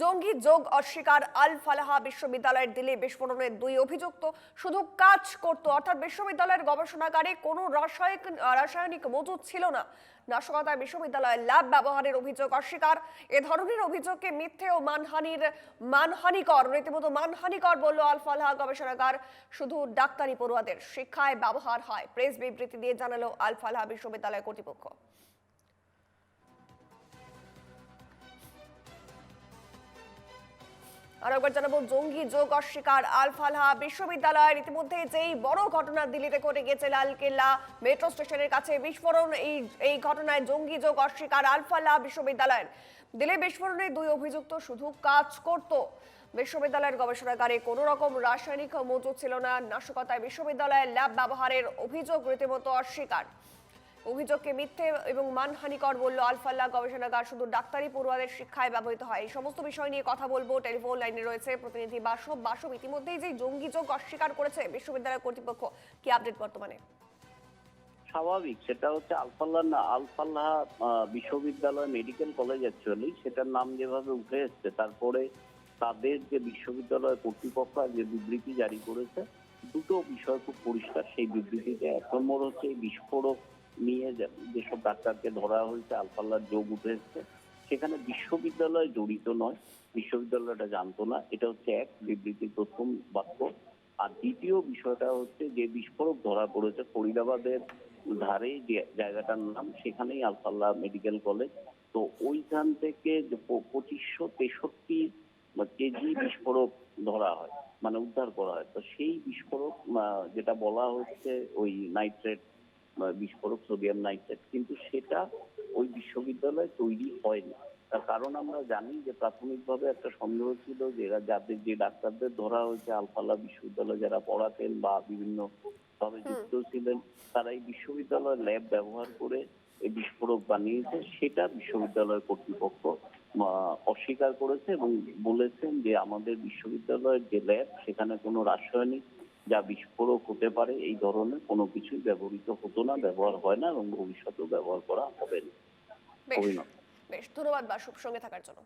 জঙ্গি যোগ অস্বীকার আল ফালাহা বিশ্ববিদ্যালয়ের দিলে বিস্ফোরণের দুই অভিযুক্ত শুধু কাজ করত, অর্থাৎ বিশ্ববিদ্যালয়ের গবেষণাগারে কোনো রাসায়নিক রাসায়নিক মজুদ ছিল না। নাশকতায় বিশ্ববিদ্যালয়ের ল্যাব ব্যবহারের অভিযোগ অস্বীকার। এ ধরনের অভিযোগকে মিথ্যে ও মানহানির, মানহানিকর, রীতিমতো মানহানিকর বলল আল ফালাহা গবেষণাগার। শুধু ডাক্তারি পড়ুয়াদের শিক্ষায় ব্যবহার হয়। প্রেস বিবৃতি দিয়ে জানালো আল ফালাহা বিশ্ববিদ্যালয় কর্তৃপক্ষ। আর একবার জানাব, জঙ্গি যোগ অস্বীকার আলফালহা বিশ্ববিদ্যালয়ের ইতিমধ্যে যেই বড় ঘটনা দিল্লিতে ঘটে গেছে লালকেল্লা মেট্রো স্টেশনের কাছে বিস্ফোরণ, এই এই ঘটনায় জঙ্গি যোগ অস্বীকার আলফালহা বিশ্ববিদ্যালয়ের। দিল্লি বিস্ফোরণে দুই অভিযুক্ত শুধু কাজ করত। বিশ্ববিদ্যালয়ের গবেষণাগারে কোনো রকম রাসায়নিক মজুদ ছিল না, নাশকতায় বিশ্ববিদ্যালয়ের ল্যাব ব্যবহারের অভিযোগ রীতিমতো অস্বীকার। অভিযোগকে মিথ্যে এবং মানহানিকর বলল আলফাল্লা গবেষণাগার। শুধু ডাক্তারি পড়ুয়াদের শিক্ষায় ব্যবহৃত হয়। এই সমস্ত বিষয় নিয়ে কথা বলব। টেলিফোন লাইনে রয়েছে প্রতিনিধি বাসব। বাসব ইতিমধ্যেই যে জঙ্গি যোগ অস্বীকার করেছে বিশ্ববিদ্যালয় কর্তৃপক্ষ। কি আপডেট বর্তমানে? স্বাভাবিক। সেটা হচ্ছে আলফাল্লাহ না আলফাল্লাহ বিশ্ববিদ্যালয় মেডিকেল কলেজ অ্যাকচুয়ালি সেটার নাম যেভাবে উঠে এসছে, তারপরে তাদের যে বিশ্ববিদ্যালয় কর্তৃপক্ষ যে বিবৃতি জারি করেছে, দুটো বিষয় খুব পরিষ্কার। সেই বিবৃতিতে এক নম্বর হচ্ছে এই বিস্ফোরক নিয়ে যেসব ডাক্তারকে ধরা হয়েছে, আলফাল্লার যোগ উঠে এসছে, সেখানে বিশ্ববিদ্যালয় জড়িত নয়, বিশ্ববিদ্যালয়টা জানতো না। এটা হচ্ছে এক বিবৃতির প্রথম বাক্য। আর দ্বিতীয় বিষয়টা হচ্ছে যে বিস্ফোরক ধরা পড়েছে ফরিদাবাদের ধারে যে জায়গাটার নাম, সেখানেই আলফাল্লাহ মেডিকেল কলেজ। তো ওইখান থেকে পঁচিশশো তেষট্টি কেজি বিস্ফোরক ধরা হয় মানে উদ্ধার করা হয়। তো সেই বিস্ফোরক যেটা বলা হচ্ছে ওই নাইট্রেট বিস্ফোরক সোডিয়াম নাইট্রেট কিন্তু সেটা ওই বিশ্ববিদ্যালয়ে তৈরি হয়নি। তার কারণ আমরা জানি যে প্রাথমিকভাবে একটা সন্দেহ ছিল যে এরা যাদের যে ডাক্তারদের ধরা হয়েছে আলফালা বিশ্ববিদ্যালয়ে যারা পড়াতেন বা বিভিন্ন ভাবে যুক্ত ছিলেন তারা এই বিশ্ববিদ্যালয়ের ল্যাব ব্যবহার করে এই বিস্ফোরক বানিয়েছে। সেটা বিশ্ববিদ্যালয় কর্তৃপক্ষ অস্বীকার করেছে এবং বলেছেন যে আমাদের বিশ্ববিদ্যালয়ের যে ল্যাব সেখানে কোনো রাসায়নিক যা বিস্ফোরক হতে পারে এই ধরনের কোনো কিছু ব্যবহৃত হতো না ব্যবহার হয় না এবং ভবিষ্যতেও ব্যবহার করা হবে না। বেশ ধন্যবাদ বাসব সঙ্গে থাকার জন্য।